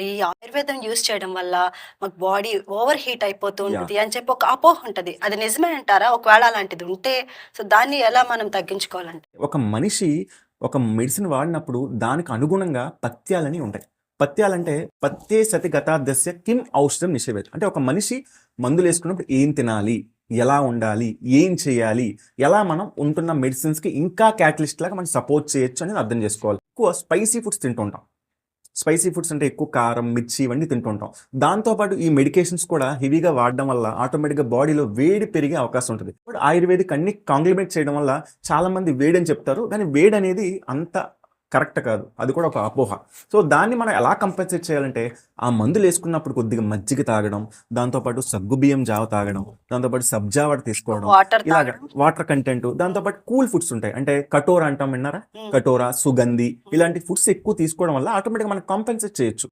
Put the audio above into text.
ఈ ఆయుర్వేదం యూజ్ చేయడం వల్ల మాకు బాడీ ఓవర్ హీట్ అయిపోతూ ఉంటుంది అని చెప్పి ఒక అపోహ ఉంటది. అది నిజమే అంటారా? ఒకవేళ అలాంటిది ఉంటే సో దాన్ని ఎలా మనం తగ్గించుకోవాలంటే? ఒక మనిషి ఒక మెడిసిన్ వాడినప్పుడు దానికి అనుగుణంగా పథ్యాలని ఉంటాయి. పథ్యాలంటే పథ్యే సతి గతాదస్య కిం ఔషధం నిషేధ్ అంటే ఒక మనిషి మందులేసుకున్నప్పుడు ఏం తినాలి? ఎలా ఉండాలి? ఏం చేయాలి? ఎలా మనం ఉంటున్న మెడిసిన్స్‌కి ఇంకా క్యాటలిస్ట్ లాగా మనం సపోర్ట్ చేయొచ్చు అనేది అర్థం చేసుకోవాలి. ఎక్కువ స్పైసీ ఫుడ్స్ తింటుంటాం. స్పైసీ ఫుడ్స్ అంటే ఎక్కువ కారం, మిర్చి ఇవన్నీ తింటుంటాం. దాంతో పాటు ఈ మెడికేషన్స్ కూడా హెవీగా వాడడం వల్ల ఆటోమేటిక్‌గా బాడీలో వేడి పెరిగే అవకాశం ఉంటుంది ఇప్పుడు ఆయుర్వేదిక్ అన్ని కాంగ్లిమేట్ చేయడం వల్ల చాలా మంది వేడని చెప్తారు. కానీ వేడనేది అంత కరెక్ట్ కాదు. అది కూడా ఒక అపోహ. సో దాన్ని మనం ఎలా కంపెన్సేట్ చేయాలంటే ఆ మందులేసుకున్నప్పుడు కొద్దిగా మజ్జిగ తాగడం, దాంతో పాటు సగ్గుబియ్యం జావ తాగడం, దాంతో పాటు సబ్జా తీసుకోవడం. వాటర్ ఇలాగ. వాటర్ కంటెంట్ దాంతో పాటు కూల్ ఫుడ్స్ ఉంటాయి. అంటే కటోర అంటాం విన్నారా? హ్మ్. కటోర, సుగంధి హ్మ్. ఇలాంటి ఫుడ్స్ ఎక్కువ తీసుకోవడం వల్ల ఆటోమేటిక్‌గా మనం కాంపెన్సేట్ చేయొచ్చు.